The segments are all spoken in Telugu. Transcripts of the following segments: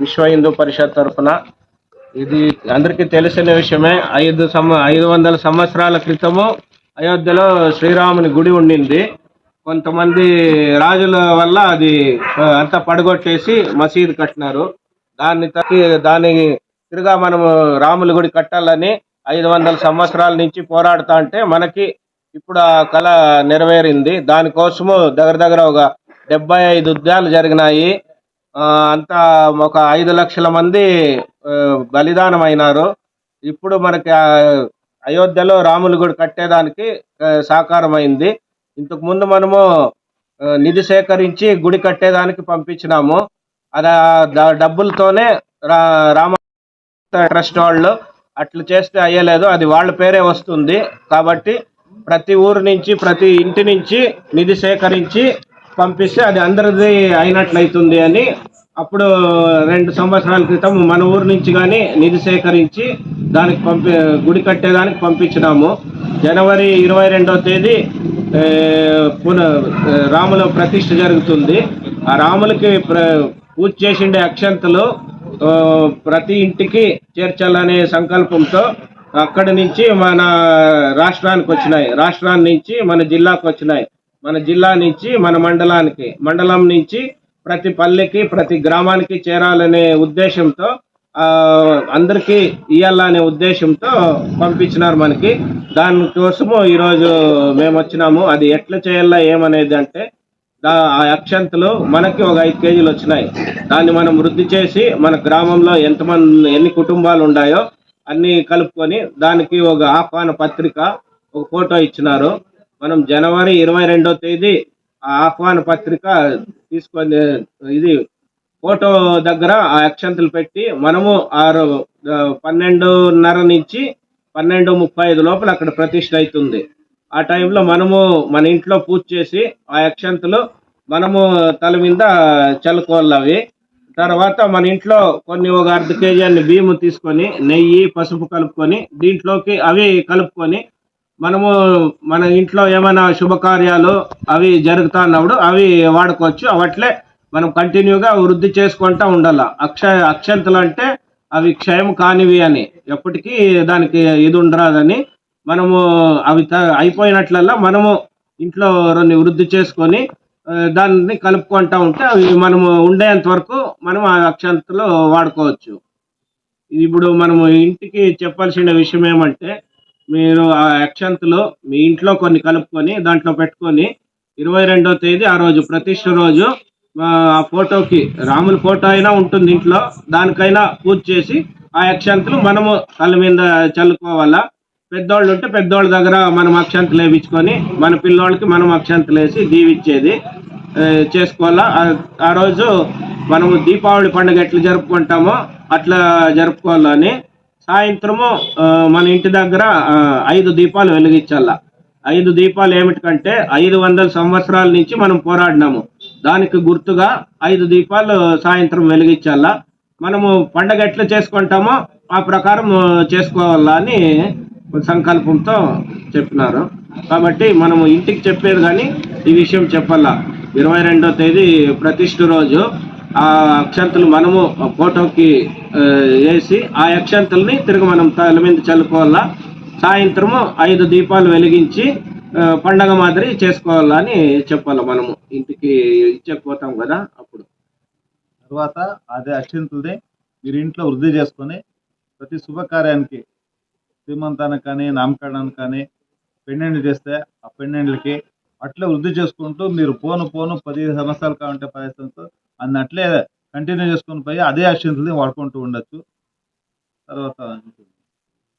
విశ్వ హిందూ పరిషత్ తరఫున ఇది అందరికీ తెలిసిన విషయమే. ఐదు సం ఐదు వందల సంవత్సరాల క్రితము అయోధ్యలో శ్రీరాముని గుడి ఉండింది. కొంతమంది రాజుల వల్ల అది అంతా పడగొట్టేసి మసీదు కట్టినారు. దాన్ని తగ్గి దాని తిరుగా మనము రాముల గుడి కట్టాలని ఐదు వందల సంవత్సరాల నుంచి పోరాడుతా అంటే మనకి ఇప్పుడు ఆ కళ నెరవేరింది. దానికోసము దగ్గర దగ్గర ఒక డెబ్బై ఐదు యుద్ధాలు జరిగినాయి. అంతా ఒక ఐదు లక్షల మంది బలిదానం అయినారు ఇప్పుడు మనకి అయోధ్యలో రాములు గుడి కట్టేదానికి సాకారమైంది. ఇంతకు ముందు మనము నిధి సేకరించి గుడి కట్టేదానికి పంపించినాము. అది డబ్బులతోనే రా రామ ట్రస్ట్ వాళ్ళు అట్లా చేస్తే అయ్యలేదు. అది వాళ్ళ పేరే వస్తుంది. కాబట్టి ప్రతి ఊరు నుంచి ప్రతి ఇంటి నుంచి నిధి సేకరించి పంపిస్తే అది అందరిది అయినట్లయితుంది అని అప్పుడు రెండు సంవత్సరాల క్రితం మన ఊరు నుంచి కానీ నిధి సేకరించి దానికి పంపి గుడి కట్టేదానికి పంపించినాము. జనవరి ఇరవై రెండవ తేదీ పున రాముల ప్రతిష్ఠ జరుగుతుంది. ఆ రాములకి ప్ర పూజ చేసిండే అక్షంతలు ప్రతి ఇంటికి చేర్చాలనే సంకల్పంతో అక్కడి నుంచి మన రాష్ట్రానికి వచ్చినాయి. రాష్ట్రాన్ని నుంచి మన జిల్లాకు వచ్చినాయి. మన జిల్లా నుంచి మన మండలానికి మండలం నుంచి ప్రతి పల్లెకి ప్రతి గ్రామానికి చేరాలనే ఉద్దేశంతో అందరికీ ఇవ్వాలనే ఉద్దేశంతో పంపించినారు మనకి. దానికోసము ఈరోజు మేము వచ్చినాము. అది ఎట్లా చేయాలా ఏమనేది అంటే దా- ఆ అక్షంతలు మనకి ఒక ఐదు కేజీలు వచ్చినాయి. దాన్ని మనం వృద్ధి చేసి మన గ్రామంలో ఎంతమంది ఎన్ని కుటుంబాలు ఉన్నాయో అన్ని కలుపుకొని దానికి ఒక ఆహ్వాన పత్రిక ఒక ఫోటో ఇచ్చినారు. మనం జనవరి ఇరవై రెండో తేదీ ఆ ఆహ్వాన పత్రిక తీసుకొని ఇది ఫోటో దగ్గర ఆ అక్షంతలు పెట్టి మనము ఆరు పన్నెండున్నర నుంచి పన్నెండు ముప్పై ఐదు లోపల అక్కడ ప్రతిష్ట అవుతుంది. ఆ టైంలో మనము మన ఇంట్లో పూజ చేసి ఆ అక్షంతలు మనము తల మీద చల్లుకోవాలి. అవి తర్వాత మన ఇంట్లో కొన్ని ఒక అర్ధ కేజీ అన్ని బియ్యము తీసుకొని నెయ్యి పసుపు కలుపుకొని దీంట్లోకి అవి కలుపుకొని మనము మన ఇంట్లో ఏమైనా శుభకార్యాలు అవి జరుగుతా ఉన్నప్పుడు అవి వాడుకోవచ్చు. అవట్లే మనం కంటిన్యూగా వృద్ధి చేసుకుంటా ఉండాల. అక్షయ అక్షంతలు అంటే అవి క్షయం కానివి అని. ఎప్పటికీ దానికి ఇది ఉండరాదని మనము అవి త- అయిపోయినట్లల్లా మనము ఇంట్లో రెండు వృద్ధి చేసుకొని దాన్ని కలుపుకుంటా ఉంటే అవి మనము ఉండేంత వరకు మనం ఆ అక్షంతలు వాడుకోవచ్చు. ఇప్పుడు మనము ఇంటికి చెప్పాల్సిన విషయం ఏమంటే మీరు ఆ అక్షంతులు మీ ఇంట్లో కొన్ని కలుపుకొని దాంట్లో పెట్టుకొని ఇరవై రెండో తేదీ ఆ రోజు ప్రతిష్ట రోజు ఆ ఫోటోకి రాముల ఫోటో అయినా ఉంటుంది ఇంట్లో దానికైనా పూజ చేసి ఆ అక్షంతులు మనము తల మీద చల్లుకోవాలా? పెద్దోళ్ళు ఉంటే పెద్దోళ్ళ దగ్గర మనం అక్షంతలు వేయించుకొని మన పిల్లోళ్ళకి మనం అక్షంతలు వేసి దీవిచ్చేది చేసుకోవాలా? ఆ రోజు మనము దీపావళి పండుగ ఎట్లా జరుపుకుంటామో అట్లా జరుపుకోవాలని సాయంత్రము మన ఇంటి దగ్గర ఐదు దీపాలు వెలిగించాల. ఐదు దీపాలు ఏమిటికంటే ఐదు వందల సంవత్సరాల నుంచి మనం పోరాడినాము. దానికి గుర్తుగా ఐదు దీపాలు సాయంత్రం వెలిగించాలా. మనము పండగ ఎట్లా చేసుకుంటామో ఆ ప్రకారం చేసుకోవాలా అని సంకల్పంతో చెప్పినారు. కాబట్టి మనము ఇంటికి చెప్పేది కానీ ఈ విషయం చెప్పాలా. ఇరవై రెండో తేదీ ప్రతిష్ఠ రోజు. ఆ అక్షంతలు మనము ఆ ఫోటోకి వేసి ఆ అక్షంతల్ని తిరిగి మనం తల మీద చల్లుకోవాలా? సాయంత్రము ఐదు దీపాలు వెలిగించి పండగ మాదిరి చేసుకోవాలని చెప్పాలి మనము. ఇంటికి ఇచ్చకపోతాం కదా అప్పుడు. తర్వాత అదే అక్షింతల్ని మీరు ఇంట్లో వృద్ధి చేసుకొని ప్రతి శుభకార్యానికి శ్రీమంతానికి కానీ నామకరణానికి కానీ పెండెంట్లు చేస్తే ఆ పెండెంట్లకి అట్లే వృద్ధి చేసుకుంటూ మీరు పోను పోను పది సంవత్సరాలు కావాలంటే పది సంవత్సరాలు అన్ని అట్లే కంటిన్యూ చేసుకొని పోయి అదే అక్షింతల్ని వాడుకుంటూ ఉండొచ్చు. తర్వాత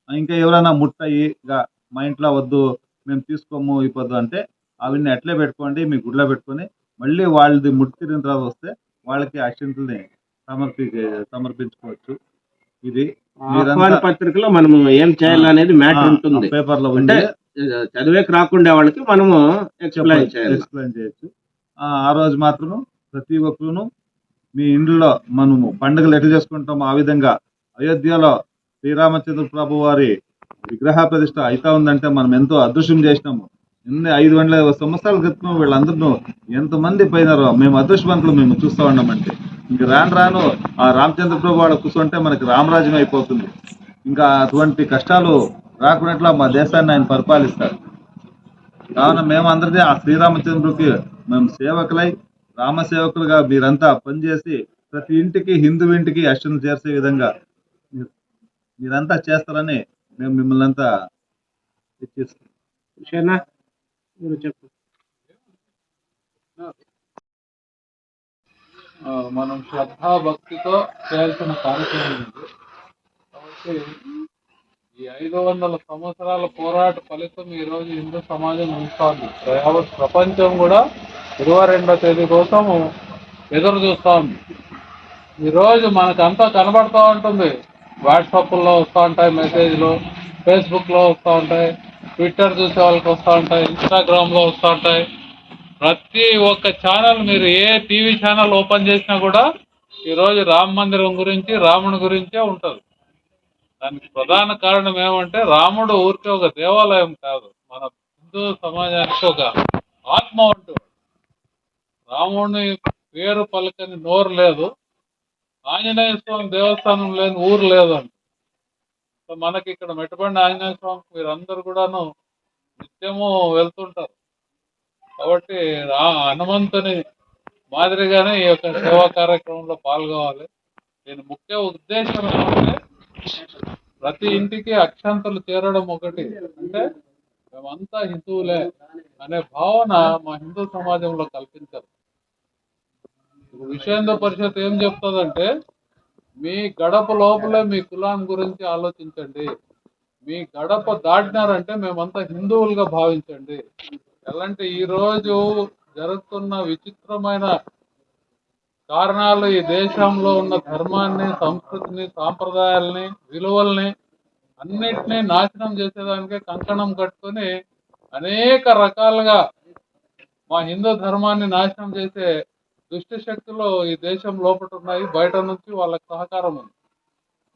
ఇంకా ఎవరైనా ముట్టయి ఇక మా ఇంట్లో వద్దు మేము తీసుకోము ఇవ్వద్దు అంటే అవన్నీ అట్లే పెట్టుకోండి మీ గుడిలో పెట్టుకొని మళ్ళీ వాళ్ళది ముట్టి తిరిగిన తర్వాత వస్తే వాళ్ళకి అక్షింతల్ని సమర్పి సమర్పించుకోవచ్చు. ఇది ఆహ్వాన పత్రికలో మనము ఏం చేయాలనేది మ్యాటర్ ఉంటుంది. పేపర్లో అంటే ఉంటే చదివేకి రాకుండా వాళ్ళకి మనము ఎక్స్ప్లెయిన్ చేయాలి. ఎక్స్ప్లెయిన్ చేయొచ్చు. ఆ ఆ రోజు మాత్రము ప్రతి ఒక్కరును మీ ఇంట్లో మనము పండుగలు ఎట్లా చేసుకుంటామో ఆ విధంగా అయోధ్యలో శ్రీరామచంద్ర ప్రభు వారి విగ్రహ ప్రతిష్ట అయితా ఉందంటే మనం ఎంతో అదృశ్యం చేసినాము. ఎన్ని ఐదు వందల సంవత్సరాల క్రితం వీళ్ళందరూ ఎంతమంది పోయినారో మేము అదృష్టవంతులు మేము చూస్తా ఉన్నామంటే ఇంక రాను రాను ఆ రామచంద్ర ప్రభు వాడు కూర్చుంటే మనకి రామరాజ్యం అయిపోతుంది. ఇంకా అటువంటి కష్టాలు రాకున్నట్లు మా దేశాన్ని ఆయన పరిపాలిస్తారు కావున మేమందరిది ఆ శ్రీరామచంద్రుడికి మేము సేవకులై రామ సేవకులుగా మీరంతా పనిచేసి ప్రతి ఇంటికి హిందూ ఇంటికి అష్టం చేర్చే విధంగా మీరు- మీరంతా చేస్తారని మేము మిమ్మల్ని అంతా చెప్పు. ఆ, మనం శ్రద్ధా భక్తితో చేయాల్సిన కార్యక్రమం ఇది. కాబట్టి ఈ ఐదు వందల సంవత్సరాల పోరాట ఫలితం ఈ రోజు హిందూ సమాజం యావత్ ప్రపంచం కూడా ఇరవై రెండో తేదీ కోసం ఎదురు చూస్తా ఉంది. మనకంతా కనబడుతూ ఉంటుంది. వాట్సాప్లో వస్తూ ఉంటాయి మెసేజ్లు ఫేస్బుక్లో వస్తూ ఉంటాయి ట్విట్టర్ చూసే వాళ్ళకి వస్తూ ఉంటాయి ఇన్స్టాగ్రామ్లో వస్తూ ఉంటాయి. ప్రతి ఒక్క ఛానల్ మీరు ఏ టీవీ ఛానల్ ఓపెన్ చేసినా కూడా ఈరోజు రామ మందిరం గురించి రాముని గురించే ఉంటుంది. దానికి ప్రధాన కారణం ఏమంటే రాముడు ఊరికే ఒక దేవాలయం కాదు. మన హిందూ సమాజానికి ఒక ఆత్మ ఉంటుంది రాముడిని పేరు పలకని నోరు లేదు. ఆంజనేయ స్వామి దేవస్థానం లేని ఊరు లేదండి. సో మనకి ఇక్కడ మెట్టబండి ఆంజనేయ స్వామికి మీరందరూ కూడాను నిత్యము వెళ్తుంటారు. కాబట్టి ఆ హనుమంతుని మాదిరిగానే ఈ యొక్క సేవా కార్యక్రమంలో పాల్గొవాలి. దీని ముఖ్య ఉద్దేశం ఏంటంటే ప్రతి ఇంటికి అక్షంతలు చేరడం ఒకటి. అంటే మేమంతా హిందువులే అనే భావన మా హిందూ సమాజంలో కల్పించారు. ఇప్పుడు విశ్వేంద్ర పరిషత్ ఏం చెప్తుందంటే మీ గడప లోపలే మీ కులాన్ని గురించి ఆలోచించండి. మీ గడప దాటినారంటే మేమంతా హిందువులుగా భావించండి. ఎలాంటి ఈ రోజు జరుగుతున్న విచిత్రమైన కారణాలు ఈ దేశంలో ఉన్న ధర్మాన్ని సంస్కృతిని సాంప్రదాయాల్ని విలువల్ని అన్నిటినీ నాశనం చేసేదానికే కంకణం కట్టుకొని అనేక రకాలుగా మా హిందూ ధర్మాన్ని నాశనం చేసే దుష్ట శక్తులు ఈ దేశం లోపల ఉన్నాయి బయట నుంచి వాళ్ళకి సహకారం ఉంది.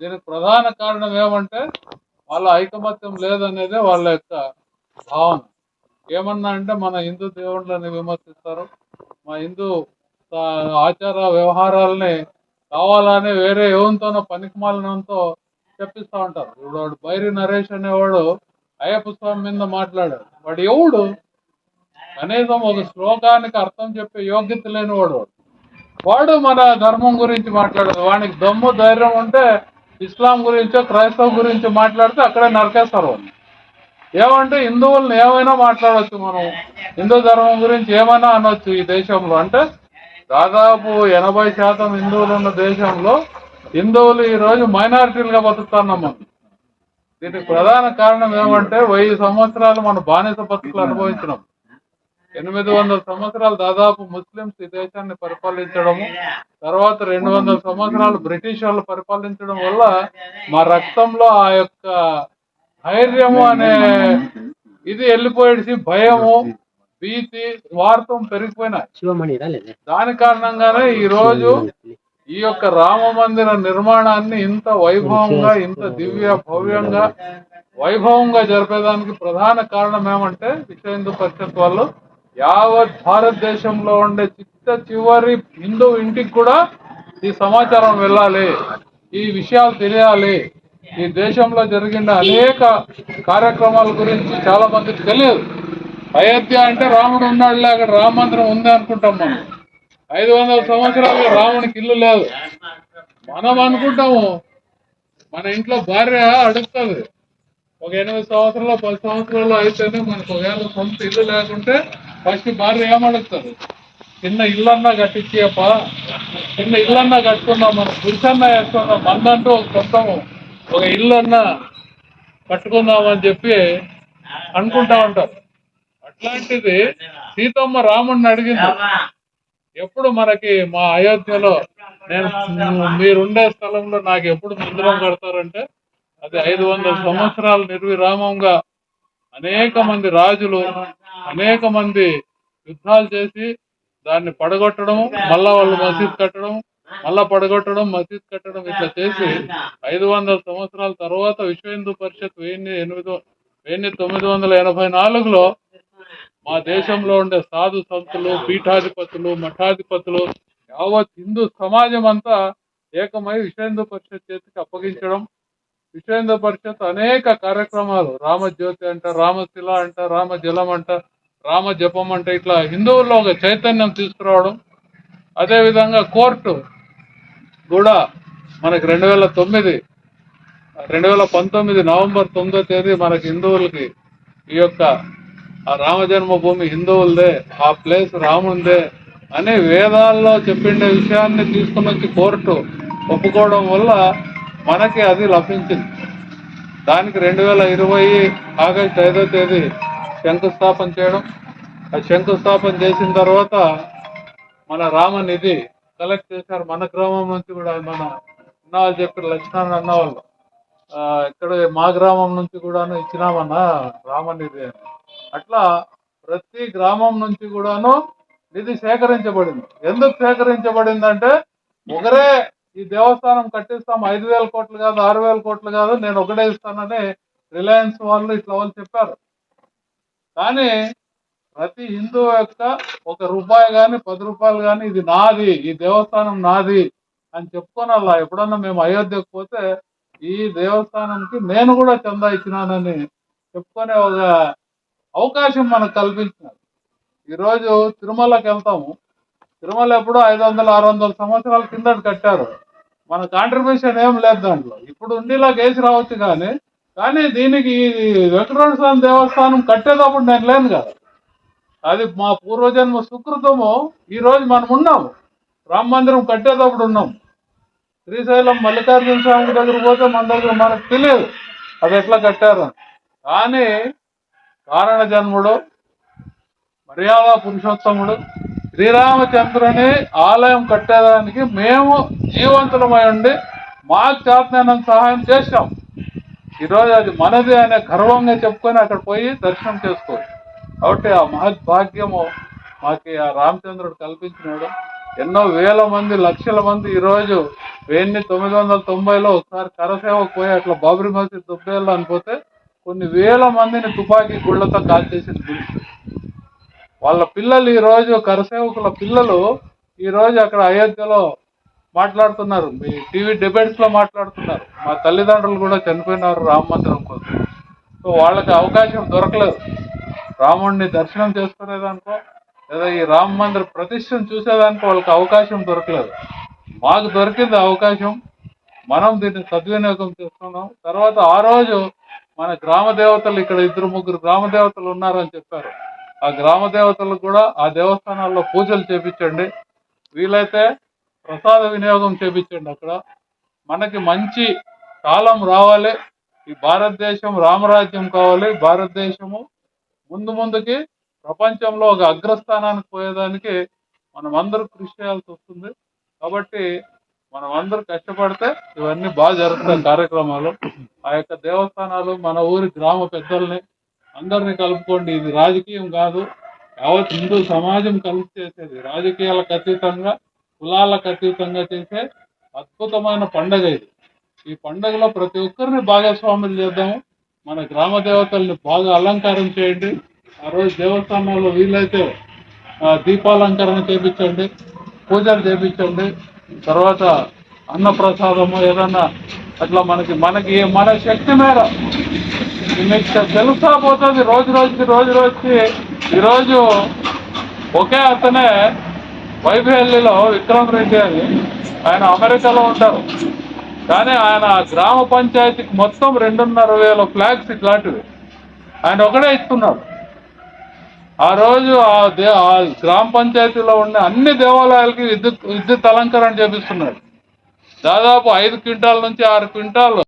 దీనికి ప్రధాన కారణం ఏమంటే వాళ్ళ ఐకమత్యం లేదనేదే వాళ్ళ యొక్క భావన. ఏమన్నా అంటే మన హిందూ దేవుళ్ళని విమర్శిస్తారు. మా హిందూ ఆచార వ్యవహారాలని కావాలని వేరే ఎవరితోనో పనికిమాలనంతో చెప్పిస్తూ ఉంటారు. ఇప్పుడు వాడు బైరి నరేష్ అనేవాడు అయ్యప్ప స్వామి మీద మాట్లాడాడు. వాడు ఎవడు? కనీసం ఒక శ్లోకానికి అర్థం చెప్పే యోగ్యత లేనివాడు వాడు. వాడు మన ధర్మం గురించి మాట్లాడదు. వానికి దమ్ము ధైర్యం ఉంటే ఇస్లాం గురించో క్రైస్తవ గురించి మాట్లాడితే అక్కడే నరకేస్తారు వాడిని. ఏమంటే హిందువులను ఏమైనా మాట్లాడవచ్చు మనం. హిందూ ధర్మం గురించి ఏమైనా అనొచ్చు ఈ దేశంలో. అంటే దాదాపు ఎనభై శాతం హిందువులు ఉన్న దేశంలో హిందువులు ఈ రోజు మైనారిటీలుగా బతుకుతున్నాం మనం. దీనికి ప్రధాన కారణం ఏమంటే వెయ్యి సంవత్సరాలు మన బానిస బతుకులు అనుభవించినాం. ఎనిమిది వందల సంవత్సరాలు దాదాపు ముస్లింస్ ఈ దేశాన్ని పరిపాలించడము తర్వాత రెండు వందల సంవత్సరాలు బ్రిటిష్ వాళ్ళు పరిపాలించడం వల్ల మా రక్తంలో ఆ యొక్క ధైర్యము అనే ఇది వెళ్ళిపోయేసి భయము భీతి స్వార్థం పెరిగిపోయినాయి. దాని కారణంగానే ఈ రోజు ఈ యొక్క రామ మందిర నిర్మాణాన్ని ఇంత వైభవంగా ఇంత దివ్య భవ్యంగా వైభవంగా జరిపేదానికి ప్రధాన కారణం ఏమంటే విశ్వ హిందూ పరిషత్ వాళ్ళు యావత్ భారతదేశంలో ఉండే చిత్త చివరి హిందూ ఇంటికి కూడా ఈ సమాచారం వెళ్ళాలి. ఈ విషయాలు తెలియాలి. ఈ దేశంలో జరిగిన అనేక కార్యక్రమాల గురించి చాలా మందికి తెలియదు. అయోధ్య అంటే రాముడు ఉన్నాడులే అక్కడ రామ మందిరం ఉంది అనుకుంటాం మనం. ఐదు వందల సంవత్సరాలు రామునికి ఇల్లు లేదు. మనం అనుకుంటాము మన ఇంట్లో భార్య అడుగుతుంది. ఒక ఎనిమిది సంవత్సరాలు పది సంవత్సరాలు అయితేనే మనకు ఒకవేళ సొంత ఇల్లు లేకుంటే ఫస్ట్ భార్య ఏమడుగుతారు? చిన్న ఇల్లన్నా కట్టించేయప్ప చిన్న ఇల్లన్నా కట్టుకున్నాం మనం గుడిసన్నా వేసుకుందాం మందంటూ ఒక ఒక ఇల్లు అన్నా కట్టుకుందామని చెప్పి అనుకుంటా ఉంటారు. అట్లాంటిది సీతమ్మ రాముడిని అడిగింది. ఎప్పుడు మనకి మా అయోధ్యలో నేను మీరుండే స్థలంలో నాకు ఎప్పుడు మందిరం కడతారంటే అది ఐదు వందల సంవత్సరాలు నిర్విరామంగా అనేక మంది రాజులు అనేక మంది యుద్ధాలు చేసి దాన్ని పడగొట్టడం మళ్ళా వాళ్ళు మసీద్ కట్టడం మళ్ళా పడగొట్టడం మసీద్ కట్టడం ఇట్లా చేసి ఐదు వందల సంవత్సరాల తర్వాత విశ్వ హిందూ పరిషత్ వెయ్యి ఎనిమిది వెయ్యి తొమ్మిది వందల ఎనభై నాలుగులో మా దేశంలో ఉండే సాధు సంతులు పీఠాధిపతులు మఠాధిపతులు యావత్ హిందూ సమాజం అంతా ఏకమై విశ్వేంద్ర పరిషత్ చేతికి అప్పగించడం విశ్వేంద్ర పరిషత్ అనేక కార్యక్రమాలు. రామజ్యోతి అంట రామశిల అంట రామ జలం అంట రామ జపం అంట ఇట్లా హిందువుల్లో ఒక చైతన్యం తీసుకురావడం. అదేవిధంగా కోర్టు కూడా మనకి రెండు వేల తొమ్మిది రెండు వేల పంతొమ్మిది నవంబర్ తొమ్మిదో తేదీ మనకి హిందువులకి ఈ యొక్క ఆ రామ జన్మభూమి హిందువులదే ఆ ప్లేస్ రాముందే అని వేదాల్లో చెప్పిండే విషయాన్ని తీసుకుని వచ్చి కోర్టు ఒప్పుకోవడం వల్ల మనకి అది లభించింది. దానికి రెండు వేల ఇరవై ఆగస్టు ఐదో తేదీ శంకుస్థాపన చేయడం ఆ శంకుస్థాపన చేసిన తర్వాత మన రామనిధి కలెక్ట్ చేశారు. మన గ్రామం నుంచి కూడా మన అన్నవాళ్ళు చెప్పారు లక్ష్మణ్ అన్న వాళ్ళు. ఇక్కడ మా గ్రామం నుంచి కూడాను ఇచ్చినామన్నా రామనిధి అని. అట్లా ప్రతి గ్రామం నుంచి కూడాను నిధి సేకరించబడింది. ఎందుకు సేకరించబడిందంటే ఒకరే ఈ దేవస్థానం కట్టిస్తాం ఐదు వేల కోట్లు కాదు ఆరు వేల కోట్లు కాదు నేను ఒకటే ఇస్తానని రిలయన్స్ వాళ్ళు ఇట్లా వాళ్ళు చెప్పారు. కానీ ప్రతి హిందూ యొక్క ఒక రూపాయి కానీ పది రూపాయలు కానీ ఇది నాది ఈ దేవస్థానం నాది అని చెప్పుకోనల్లా ఎప్పుడన్నా మేము అయోధ్యకు పోతే ఈ దేవస్థానంకి నేను కూడా చందా ఇచ్చినానని చెప్పుకునే ఒక అవకాశం మనకు కల్పించినారు. ఈరోజు తిరుమలకి వెళ్తాము. తిరుమల ఎప్పుడో ఐదు వందల ఆరు వందల సంవత్సరాల కిందట కట్టారు. మన కాంట్రిబ్యూషన్ ఏం లేదు దాంట్లో. ఇప్పుడు ఉండేలా కేసు రావచ్చు కానీ కానీ దీనికి ఈ వెంకటరమణ స్వామి దేవస్థానం కట్టేటప్పుడు నేను లేను కదా. అది మా పూర్వజన్మ సుకృతము. ఈరోజు మనం ఉన్నాము రామ మందిరం కట్టేటప్పుడు ఉన్నాం. శ్రీశైలం మల్లికార్జున స్వామి దగ్గర పోతే మన దగ్గర మనకు తెలియదు అది ఎట్లా కట్టారు కానీ కారణ జన్ముడు మర్యాద పురుషోత్తముడు శ్రీరామచంద్రుని ఆలయం కట్టేదానికి మేము జీవంతులమై ఉండి మాకు చేతనైనంత సహాయం చేశాం. ఈరోజు అది మనది అనే గర్వంగా చెప్పుకొని అక్కడ పోయి దర్శనం చేసుకోవచ్చు కాబట్టి ఆ మహద్భాగ్యము మాకు ఆ రామచంద్రుడు కల్పించినాడు. ఎన్నో వేల మంది లక్షల మంది ఈరోజు వెయ్యి తొమ్మిది వందల తొంభైలో ఒకసారి కరసేవకు పోయి అట్లా బాబరీ మసీద్ దుబ్బేళ్ళు అనిపోతే కొన్ని వేల మందిని తుపాకీ గుళ్ళతో కాల్చేసింది గుడి వాళ్ళ పిల్లలు ఈరోజు కరసేవకుల పిల్లలు ఈరోజు అక్కడ అయోధ్యలో మాట్లాడుతున్నారు. మీ టీవీ డిబేట్స్లో మాట్లాడుతున్నారు. మా తల్లిదండ్రులు కూడా చనిపోయినారు రామ మందిరం కోసం. సో వాళ్ళకి అవకాశం దొరకలేదు. రాముడిని దర్శనం చేసుకునేదానికో లేదా ఈ రామ మందిర ప్రతిష్టను చూసేదానికో వాళ్ళకి అవకాశం దొరకలేదు. మాకు దొరికింది అవకాశం. మనం దీన్ని సద్వినియోగం చేసుకున్నాం. తర్వాత ఆ రోజు మన గ్రామ దేవతలు ఇక్కడ ఇద్దరు ముగ్గురు గ్రామ దేవతలు ఉన్నారని చెప్పారు. ఆ గ్రామ దేవతలకు కూడా ఆ దేవస్థానాల్లో పూజలు చేపించండి. వీలైతే ప్రసాద వినియోగం చేపించండి అక్కడ. మనకి మంచి కాలం రావాలి. ఈ భారతదేశం రామరాజ్యం కావాలి. భారతదేశము ముందు ముందుకి ప్రపంచంలో ఒక అగ్రస్థానానికి పోయేదానికి మనం అందరూ కృషి చేయాల్సి వస్తుంది. కాబట్టి మనం అందరూ కష్టపడితే ఇవన్నీ బాగా జరుగుతాయి కార్యక్రమాలు. ఆ యొక్క దేవస్థానాలు మన ఊరి గ్రామ పెద్దల్ని అందరిని కలుపుకోండి. ఇది రాజకీయం కాదు. యావత్ హిందూ సమాజం కలిసి చేసేది రాజకీయాలకు అతీతంగా కులాలకు అతీతంగా చేసే అద్భుతమైన పండగ ఇది. ఈ పండగలో ప్రతి ఒక్కరిని భాగస్వాములు చేద్దాము. మన గ్రామ దేవతల్ని బాగా అలంకారం చేయండి. ఆ రోజు దేవస్థానంలో వీలైతే దీపాలంకరణ చేపించండి పూజలు చేపించండి. తర్వాత అన్నప్రసాదము ఏదన్నా అట్లా మనకి మనకి మన శక్తి మేర మీకు తెలుస్తా పోతుంది? రోజు రోజుకి రోజు రోజుకి. ఈరోజు ఒకే అతనే వైఫల్లిలో విక్రమ్ రెడ్డి అని ఆయన అమెరికాలో ఉంటారు. కానీ ఆయన గ్రామ పంచాయతీకి మొత్తం రెండున్నర వేల ఫ్లాగ్స్ ఇట్లాంటివి. ఆయన ఒకడే ఇస్తున్నాడు ఆ రోజు ఆ దే ఆ గ్రామ పంచాయతీలో ఉన్న అన్ని దేవాలయాలకి విద్యుత్ విద్యుత్ అలంకరణ చేపిస్తున్నాడు. దాదాపు ఐదు క్వింటాల నుంచి ఆరు క్వింటాలు